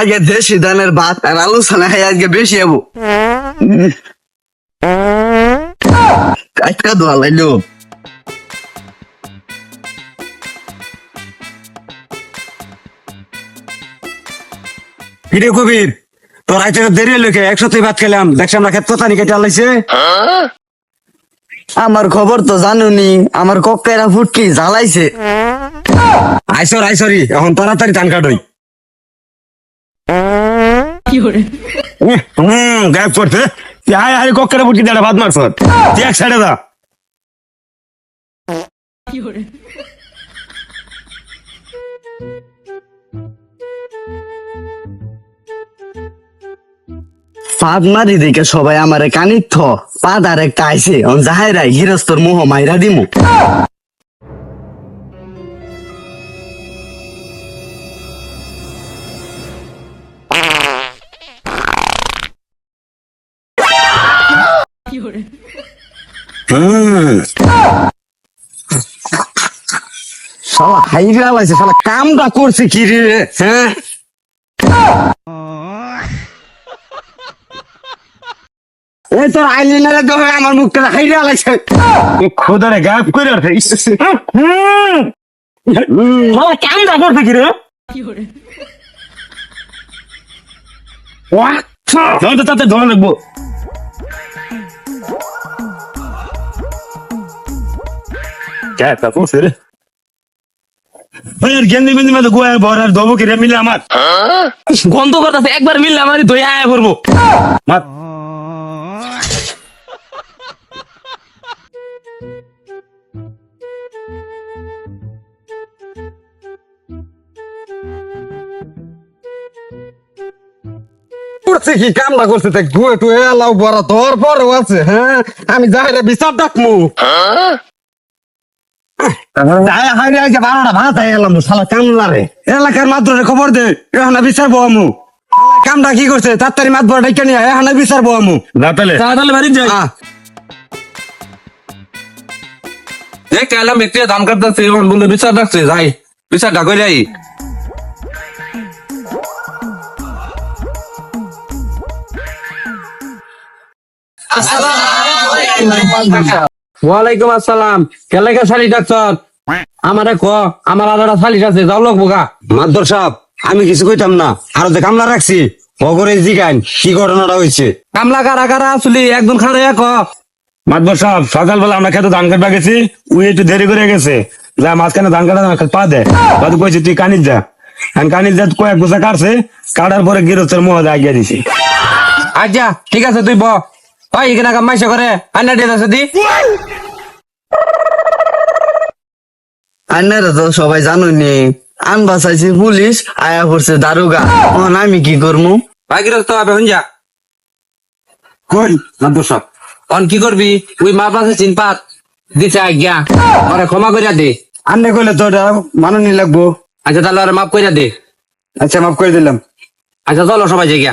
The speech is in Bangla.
আগে দেশি ধানের ভাত আর আলোচনা খাই, আজকে বেশি যাব কাটকা দোয়া লাইলো কিরে কবির, তোর আইতে দেরি হলো একসাথে ভাত খেলাম। দেখছি আমরা খেত কথা নি কেটে আলাইছে আমার খবর তো জানুনি, আমার কক্কাইরা ফুটকি জ্বালাইছে। আইসর আইসরি এখন তাড়াতাড়ি ধান কাটই। হুম গায়েব করতে কক্কেরা বুটকি দেড়া ভাত মারছ তুই এক সাইডে দা। পাদ মারি দেখে সবাই আমারে কানিত পাদ আর একটা আইছে। অন যাহাইরাই গৃহস্থর মোহ মাইরা দিমু। হুম শালা হাইরে আলাইছে শালা কামটা করছে কি রে? হ্যাঁ? এই তোর আইলিনারে ধরে আমার মুখটা হাইরে আলাইছে। খোদারে গায়েব করে আর শালা কামটা করতে কি রে? ধর তো তাতে ধরে রাখব। Gel telefon seni. ভাইয়ার গেন্দি গেন্দি মতো গোয়ার বর আর দবো কেরে মিলে আমার। গন্ধ করতেছে একবার মিললে আমারই দয়া আয়া করব মার করছে কি কামলা করছে তে গুয়ে টুয়ে লাউ বড় তোর বড় আছে হ্যাঁ? আমি যাই রে বিচার ডাকমু। বারোটা ভাত এলাম শালা কামলা রে। এলাকার মাত্র খবর দে এখানে বিচার আমু কামটা কি করছে? তাড়াতাড়ি মাত বড় ডেকে নিয়ে এখানে বিচার আমু যা তাহলে। তাহলে বাড়ি যাই। এই কালাম ব্যক্তি দান করতেছে এখন বলে বিচার রাখছে যাই। বিচার ডাকে যাই ওয়ালাইকুম আসসালাম। কেলাকে শালি ডাকছ আমারে ক আমার আলাদা শালিশ আছে যাও লোক বোকা। মাদ্দর সাহেব আমি কিছু কইতাম না। আর যে কামলা রাখছি। অগরে জিগাইন কি ঘটনাটা হয়েছে কামলা কারা কারা আসলি? একদম খারে ক। মাদবর সাহেব সকালবেলা আমরা খেতে ধান কাটবা গেছি উই একটু দেরি করে গেছে। যা মাঝখানে ধান কাটা না পা দে। তাদের কইছে তুই কানির যা। আমি কানির যা কয়েক বছর কাটছে কাটার পরে গিরস্তের মোহ আগিয়ে দিছি। আচ্ছা ঠিক আছে তুই ব। ওই এখানে কামাইছে করে। আন্না দিয়ে আছে দি আন্নারা তো সবাই জানুনি আন বাসাইছে পুলিশ আয়া পড়ছে দারোগা। এখন আমি কি করমু? ভাই গৃহস্থ হবে হন যা। কই মাদবর সাহেব অন কি করবি? ওই মা পাশে চিন পাত। দিছে আজ্ঞা। ওরে ক্ষমা কইরা দে। আন্নে কইলে তো ওটা মাননি লাগবো। আচ্ছা তাহলে ওরে মাফ কইরা দে। আচ্ছা মাফ করে দিলাম। আচ্ছা চলো সবাই জায়গা